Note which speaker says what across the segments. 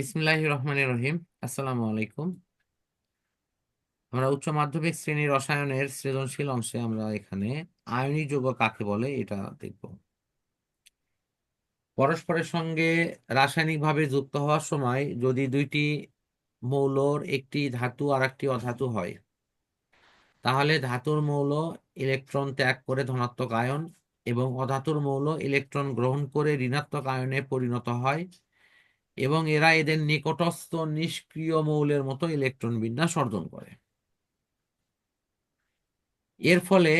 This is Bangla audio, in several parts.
Speaker 1: বিসমিল্লাহ রহমান রহিম। আসসালামু আলাইকুম। আমরা উচ্চ মাধ্যমিক শ্রেণির রসায়নের সৃজনশীল অংশে আমরা এখানে আয়নিক যৌগ কাকে বলে এটা দেখব। পরস্পরের সঙ্গে রাসায়নিকভাবে যুক্ত হওয়ার সময় যদি দুইটি মৌলর একটি ধাতু আর একটি অধাতু হয়, তাহলে ধাতুর মৌল ইলেকট্রন ত্যাগ করে ধনাত্মক আয়ন এবং অধাতুর মৌল ইলেকট্রন গ্রহণ করে ঋণাত্মক আয়নে পরিণত হয় এবং এরা এদের নিকটস্থ নিষ্ক্রিয় মৌলের মতো ইলেকট্রন বিন্যাস অর্জন করে। এর ফলে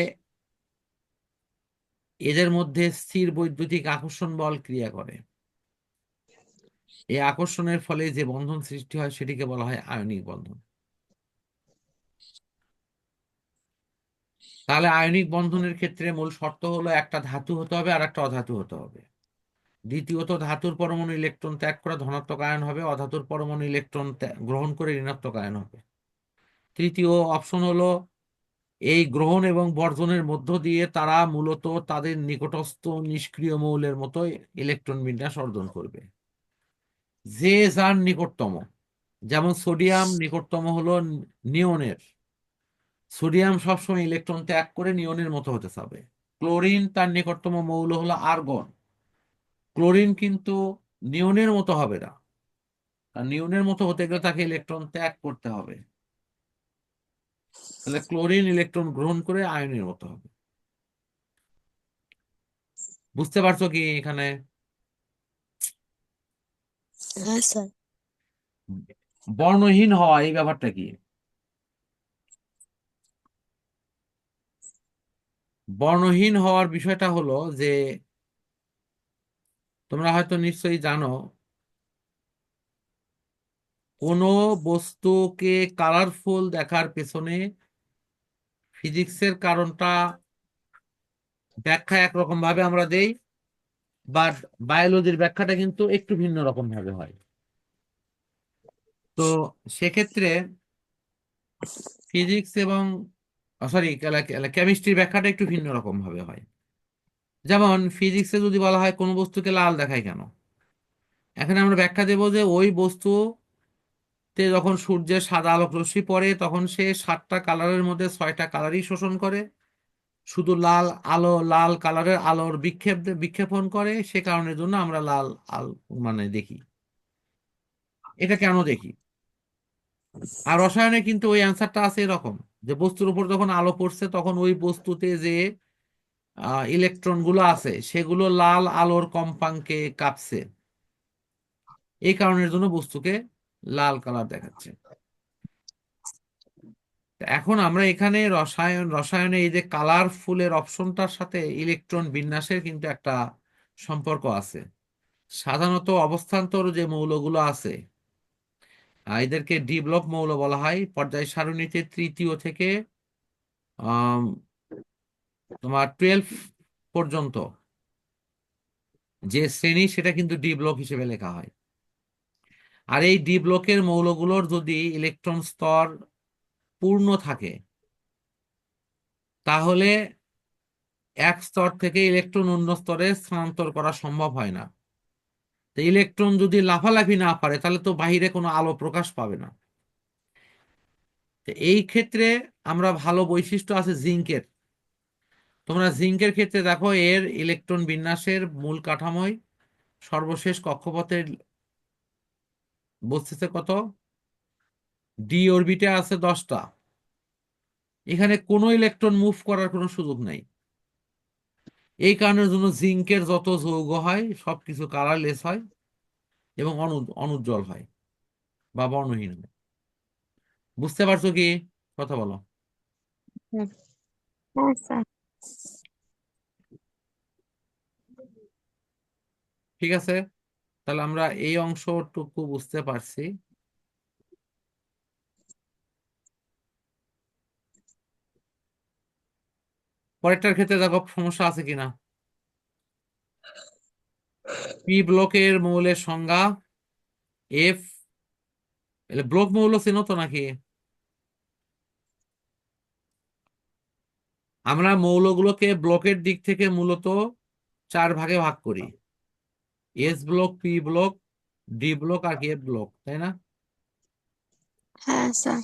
Speaker 1: এদের মধ্যে স্থির বৈদ্যুতিক আকর্ষণ বল ক্রিয়া করে। এই আকর্ষণের ফলে যে বন্ধন সৃষ্টি হয়, সেটিকে বলা হয় আয়নিক বন্ধন। তাহলে আয়নিক বন্ধনের ক্ষেত্রে মূল শর্ত হলো একটা ধাতু হতে হবে আর একটা অধাতু হতে হবে। দ্বিতীয়ত ধাতুর পরমাণু ইলেকট্রন ত্যাগ করে ধনাত্মক আয়ন হবে, অধাতুর পরমাণু ইলেকট্রন গ্রহণ করে ঋণাত্মক আয়ন হবে। তৃতীয় অপশন হলো, এই গ্রহণ এবং বর্জনের মধ্য দিয়ে তারা মূলত তাদের নিকটস্থ নিষ্ক্রিয় মৌলের মতো ইলেকট্রন বিন্যাস অর্জন করবে। যে যার নিকটতম, যেমন সোডিয়াম নিকটতম হলো নিয়নের। সোডিয়াম সবসময় ইলেকট্রন ত্যাগ করে নিয়নের মতো হতে চাবে ক্লোরিন তার নিকটতম মৌল হলো আর্গন। ক্লোরিন কিন্তু নিয়নের মতো হবে না। আর নিয়নের মতো হতে গেলে তাকে ইলেকট্রন ত্যাগ করতে হবে। তাহলে ক্লোরিন ইলেকট্রন গ্রহণ করে আয়নের মতো হবে। বুঝতে পারছ কি এখানে?
Speaker 2: হ্যাঁ
Speaker 1: বর্ণহীন হওয়া এই ব্যাপারটা কি? বর্ণহীন হওয়ার বিষয়টা হলো যে তোমরা হয়তো নিশ্চয়ই জানো, কোনো বস্তুকে কালারফুল দেখার পেছনে ফিজিক্সের কারণটা ব্যাখ্যা একরকম ভাবে আমরা দেই বাট বায়োলজির ব্যাখ্যাটা কিন্তু একটু ভিন্ন রকম ভাবে হয়। তো সেক্ষেত্রে ফিজিক্স এবং সরি কেমিস্ট্রির ব্যাখ্যাটা একটু ভিন্ন রকম ভাবে হয়। যেমন ফিজিক্সে যদি বলা হয় কোনো বস্তুকে লাল দেখায় কেন? এখানে আমরা ব্যাখ্যা দেব যে ওই বস্তুতে যখন সূর্যের সাদা আলোক রশ্মি পড়ে, তখন সে সাতটা কালারের মধ্যে ছয়টা কালারই শোষণ করে। শুধু লাল আলো, লাল কালারের আলোর বিক্ষেপ, বিক্ষেপণ করে, সে কারণের জন্য আমরা লাল আল মানে দেখি। এটা কেন দেখি? আর রসায়নে কিন্তু ওই অ্যান্সারটা আছে এরকম, যে বস্তুর উপর যখন আলো পড়ছে, তখন ওই বস্তুতে যে ইলেকট্রনগুলো আছে, সেগুলো লাল আলোর কম্পাঙ্কে কাঁপছে। এই কারণের জন্য বস্তুকে লাল কালার দেখাচ্ছে। এখন আমরা এখানে রসায়ন, রসায়নে এই যে কালারফুলের অপশনটার সাথে ইলেকট্রন বিন্যাসের কিন্তু একটা সম্পর্ক আছে। সাধারণত অবস্থান্তর যে মৌলগুলো আছে এদেরকে ডি ব্লক মৌল বলা হয়। পর্যায় সারণীতে তৃতীয় থেকে তোমার টুয়েলভ পর্যন্ত যে শ্রেণি সেটা কিন্তু ডি ব্লক হিসেবে লেখা হয়। আর এই ডি ব্লকের মৌলগুলোর যদি ইলেকট্রন স্তর পূর্ণ থাকে, তাহলে এক স্তর থেকে ইলেকট্রন অন্য স্তরে স্থানান্তর করা সম্ভব হয় না। তো ইলেকট্রন যদি লাফালাফি না পারে, তাহলে তো বাহিরে কোনো আলো প্রকাশ পাবে না। এই ক্ষেত্রে আমরা ভালো বৈশিষ্ট্য আছে জিঙ্কের। তোমরা জিঙ্কের ক্ষেত্রে দেখো, এর ইলেকট্রন বিন্যাসের মূল কাঠামোয় সর্বশেষ কক্ষপথের বস্তিতে কত? ডি অরবিটে আছে দশটা। এখানে কোনো ইলেকট্রন মুভ করার কোনো সুযোগ নাই। এই কারণের জন্য জিঙ্কের যত যৌগ হয় সব সবকিছু কালারলেস হয় এবং অনু, অনুজ্জ্বল হয় বা বর্ণহীন হয়। বুঝতে পারছ কি? কথা বলো।
Speaker 2: হ্যাঁ স্যার।
Speaker 1: ঠিক আছে? তাহলে আমরা এই অংশটুকু বুঝতে পারছি। পরেরটার ক্ষেত্রে দেখো সমস্যা আছে কিনা? পি ব্লকের মৌলের সংজ্ঞা এফ ব্লক মৌল চেনো তো নাকি? আমরা মৌলগুলোকে ব্লকের দিক থেকে মূলত চার ভাগে ভাগ করি। S block P block D block আর এফ ব্লক তাই না?
Speaker 2: হ্যাঁ স্যার।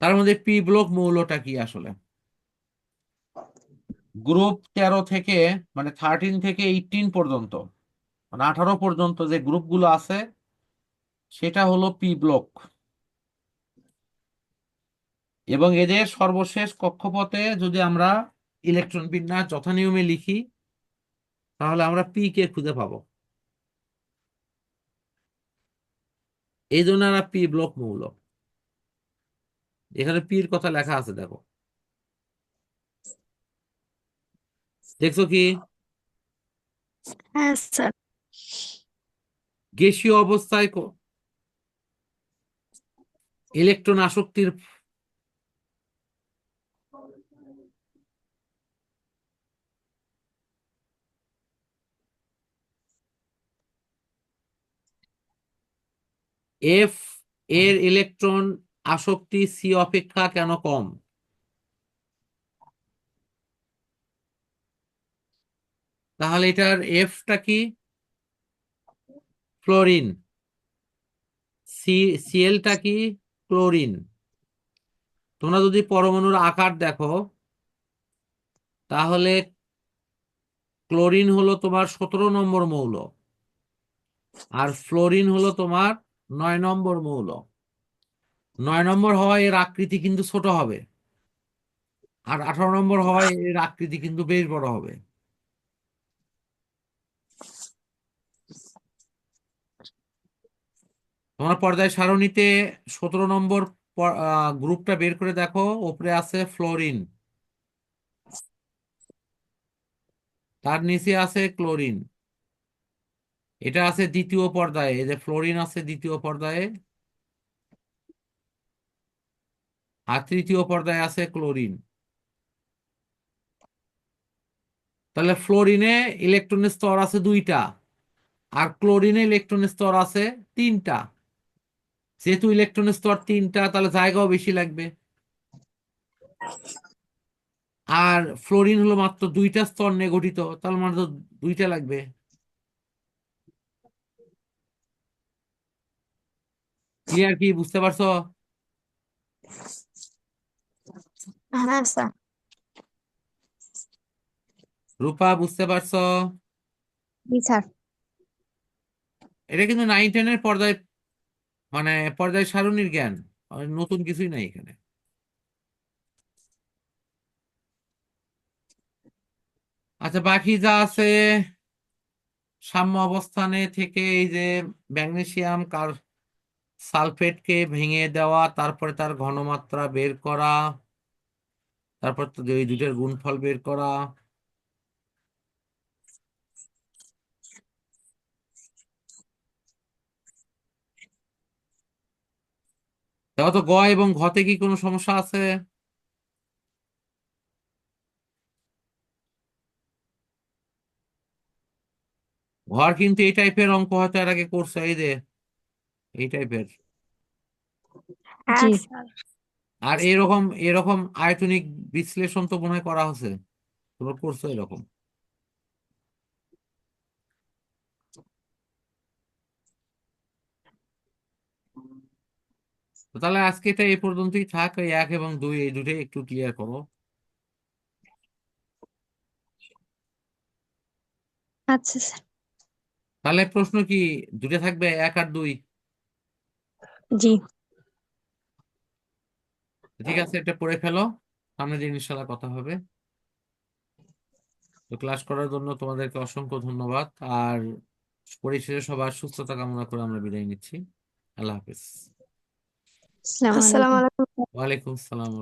Speaker 1: তার মধ্যে পি ব্লক মৌলটা কি আসলে? গ্রুপ তেরো থেকে মানে থার্টিন থেকে এইটিন পর্যন্ত মানে আঠারো পর্যন্ত যে গ্রুপগুলো আছে সেটা হলো পি ব্লক এবং এদের সর্বশেষ কক্ষপথে যদি আমরা ইলেকট্রন বিন্যাস যথানিয়মে লিখি তাহলে আমরা পি কে খুঁজে পাবো। এই জন্য আমরা পি ব্লক মৌল এখানে পির কথা লেখা আছে দেখো। দেখছ কি?
Speaker 2: হ্যাঁ
Speaker 1: গ্যাসীয় অবস্থায় ক- ইলেকট্রন আসক্তির এফ এর ইলেকট্রন আসক্তি সি অপেক্ষা কেন কম? তাহলে এটার এফটা কি? ফ্লোরিন সি সিএলটা কি? ক্লোরিন তোমরা যদি পরমাণুর আকার দেখো তাহলে ক্লোরিন হলো তোমার সতেরো নম্বর মৌল আর ফ্লোরিন হলো তোমার নয় নম্বর মৌল। নয় নম্বর হওয়ায় এর আকৃতি কিন্তু ছোট হবে। আর আঠারো নম্বর হওয়ায় এর আকৃতি কিন্তু বেশ বড় হবে। তোমার পর্যায় সারণীতে সতেরো নম্বর গ্রুপটা বের করে দেখো। ওপরে আছে ফ্লোরিন। তার নিচে আছে ক্লোরিন। এটা আছে দ্বিতীয় পর্দায়, এই যে ফ্লোরিন আছে দ্বিতীয় পর্দায়। আর তৃতীয় পর্দায় আছে ক্লোরিন। তাহলে ফ্লোরিনে ইলেকট্রনের স্তর আছে দুইটা, আর ক্লোরিনে ইলেকট্রনের স্তর আছে তিনটা। যেহেতু ইলেকট্রনের স্তর তিনটা, তাহলে জায়গাও বেশি লাগবে। আর ফ্লোরিন হলো মাত্র দুইটা স্তর নিয়ে গঠিত, তাহলে মাত্র দুইটা লাগবে। ক্লিয়ার কি বুঝতে পারছ?
Speaker 2: হ্যাঁ
Speaker 1: রূপা বুঝতে পারছ? এটা কিন্তু নাইন টেনের পর্যায় মানে পর্যায় সারণীর জ্ঞান। নতুন কিছুই নাই এখানে। আচ্ছা বাকি যা আছে সাম্য অবস্থানে থেকে এই যে ম্যাগনেসিয়াম কার সালফেটকে ভেঙে দেওয়া, তারপরে তার ঘনমাত্রা বের করা, তারপর তো ওই দুইটার গুণফল বের করা। দেখো তো গ এবং ঘতে কি কোনো সমস্যা আছে? ঘর কিন্তু এই টাইপের অঙ্ক হয়তো এর আগে করছে, এই যে এই টাইপের আর এরকম এরকম আয়তনিক বিশ্লেষণ তো মনে হয় করা হচ্ছে তোমরা করছ এরকম। তাহলে আজকে এটা এই পর্যন্তই থাক ওই এক এবং দুই এই দুটোই একটু ক্লিয়ার করো।
Speaker 2: আচ্ছা স্যার।
Speaker 1: তাহলে প্রশ্ন কি দুটো থাকবে এক আর দুই?
Speaker 2: জি।
Speaker 1: ঠিক আছে এটা পড়ে ফেলো। সামনের দিন ইনশাল্লাহ কথা হবে। তো ক্লাস করার জন্য তোমাদেরকে অসংখ্য ধন্যবাদ। আর পরিশেষে সবার সুস্থতা কামনা করে আমরা বিদায় নিচ্ছি। আল্লাহ হাফিজ।
Speaker 2: আসসালামু আলাইকুম।
Speaker 1: ওয়ালাইকুম আসসালাম